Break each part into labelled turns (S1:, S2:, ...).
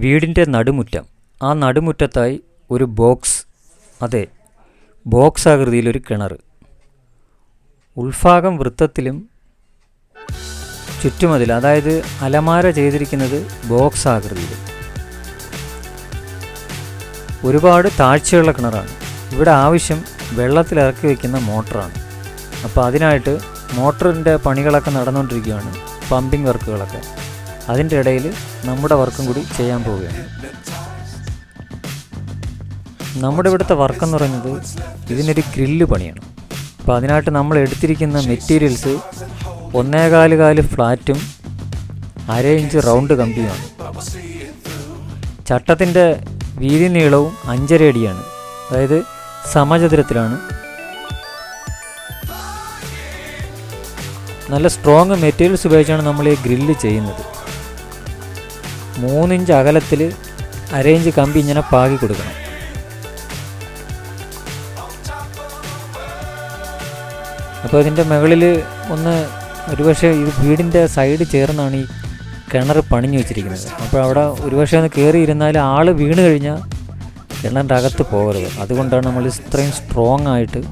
S1: വീടിന്റെ നടുമുറ്റം. ആ നടുമുറ്റത്തായി ഒരു ബോക്സ് അതെ ബോക്സ് ആകൃതിയിലൊരു കിണർ. ഉൾഭാഗം വൃത്തത്തിലും ചുറ്റുമതിൽ അതായത് അലമാര ചെയ്തിരിക്കുന്നത് ബോക്സ് ആകൃതിയിൽ. ഒരുപാട് താഴ്ചയുള്ള കിണറാണ്. ഇവിടെ ആവശ്യം വെള്ളത്തിൽ ഇറക്കി വയ്ക്കുന്ന മോട്ടറാണ്. അപ്പോൾ അതിനായിട്ട് മോട്ടറിന്റെ പണികളൊക്കെ നടന്നുകൊണ്ടിരിക്കുകയാണ് പമ്പിംഗ് വർക്കുകളൊക്കെ അതിന്റെ ഇടയിൽ നമ്മുടെ വർക്കും കൂടി ചെയ്യാൻ പോവുകയാണ്. നമ്മുടെ ഇവിടുത്തെ വർക്ക് എന്ന് പറയുന്നത് ഇതിനൊരു ഗ്രില്ല് പണിയാണ്. അപ്പോൾ അതിനായിട്ട് നമ്മൾ എടുത്തിരിക്കുന്ന മെറ്റീരിയൽസ് ഒന്നേകാൽ കാൽ ഫ്ലാറ്റും അര ഇഞ്ച് റൗണ്ട് കമ്പിയുമാണ്. ചട്ടത്തിന്റെ വീതി നീളവും അഞ്ചര അടിയാണ്. അതായത് സമചതുരത്തിലാണ്. നല്ല സ്ട്രോങ് മെറ്റീരിയൽസ് ഉപയോഗിച്ചാണ് നമ്മൾ ഈ ഗ്രില്ല് ചെയ്യുന്നത്. മൂന്നിഞ്ച് അകലത്തിൽ അരയിഞ്ച് കമ്പി ഇങ്ങനെ പാകി കൊടുക്കണം. അപ്പോൾ ഇതിന്റെ മുകളിൽ ഒന്ന് ഒരുപക്ഷെ ഈ വീടിന്റെ സൈഡ് ചേർന്നാണ് ഈ കിണർ പണിഞ്ഞു വെച്ചിരിക്കുന്നത്. അപ്പോൾ അവിടെ ഒരുപക്ഷെ ഒന്ന് കയറി ഇരുന്നാൽ ആൾ വീണ് കഴിഞ്ഞാൽ കിണറിന്റെ അകത്ത് പോകരുത്. അതുകൊണ്ടാണ് നമ്മൾ ഇത്രയും സ്ട്രോങ് ആയിട്ട്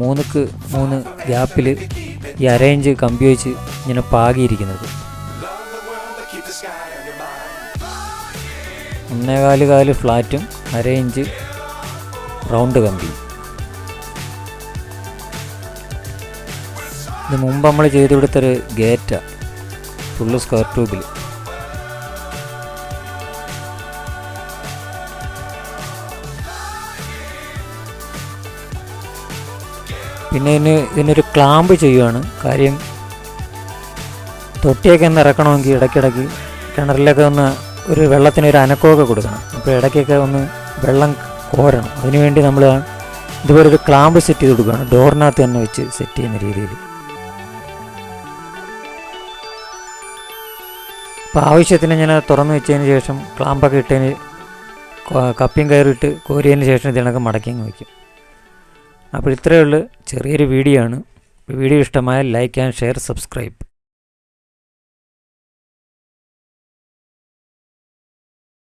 S1: മൂന്നുക്ക് മൂന്ന് ഗ്യാപ്പിൽ ഈ അരയിഞ്ച് കമ്പി വെച്ച് ഇങ്ങനെ പാകിയിരിക്കുന്നത്. ഒന്നേകാൽ കാൽ ഫ്ലാറ്റും അര ഇഞ്ച് റൗണ്ട് കമ്പി. ഇത് മുമ്പ് നമ്മൾ ചെയ്തു കൊടുത്തൊരു ഗേറ്റ ഫുള്ള് സ്ക്വയർ ട്യൂബിൽ പിന്നെ ഇതിന് ഇതിനൊരു ക്ലാമ്പ് ചെയ്യുവാണ്. കാര്യം തൊട്ടിയൊക്കെ ഒന്ന് ഇറക്കണമെങ്കിൽ ഇടയ്ക്കിടയ്ക്ക് കിണറിലൊക്കെ ഒന്ന് ഒരു വെള്ളത്തിന് ഒരു അനക്കമൊക്കെ കൊടുക്കണം. അപ്പോൾ ഇടയ്ക്കൊക്കെ ഒന്ന് വെള്ളം കോരണം. അതിനുവേണ്ടി നമ്മൾ ഇതുപോലെ ഒരു ക്ലാമ്പ് സെറ്റ് ചെയ്ത് കൊടുക്കുകയാണ്. ഡോറിനകത്ത് തന്നെ വെച്ച് സെറ്റ് ചെയ്യുന്ന രീതിയിൽ. അപ്പോൾ ആവശ്യത്തിന് ഞാൻ തുറന്നു വെച്ചതിന് ശേഷം ക്ലാമ്പൊക്കെ ഇട്ടതിന് കപ്പിയും കയറിയിട്ട് കോരിയതിന് ശേഷം ഇതിനൊക്കെ മടക്കി അങ്ങ് വയ്ക്കും. അപ്പോൾ ഇത്രയേ ഉള്ളൂ. ചെറിയൊരു വീഡിയോ ആണ്. വീഡിയോ ഇഷ്ടമായാൽ ലൈക്ക് ആൻഡ് ഷെയർ സബ്സ്ക്രൈബ്.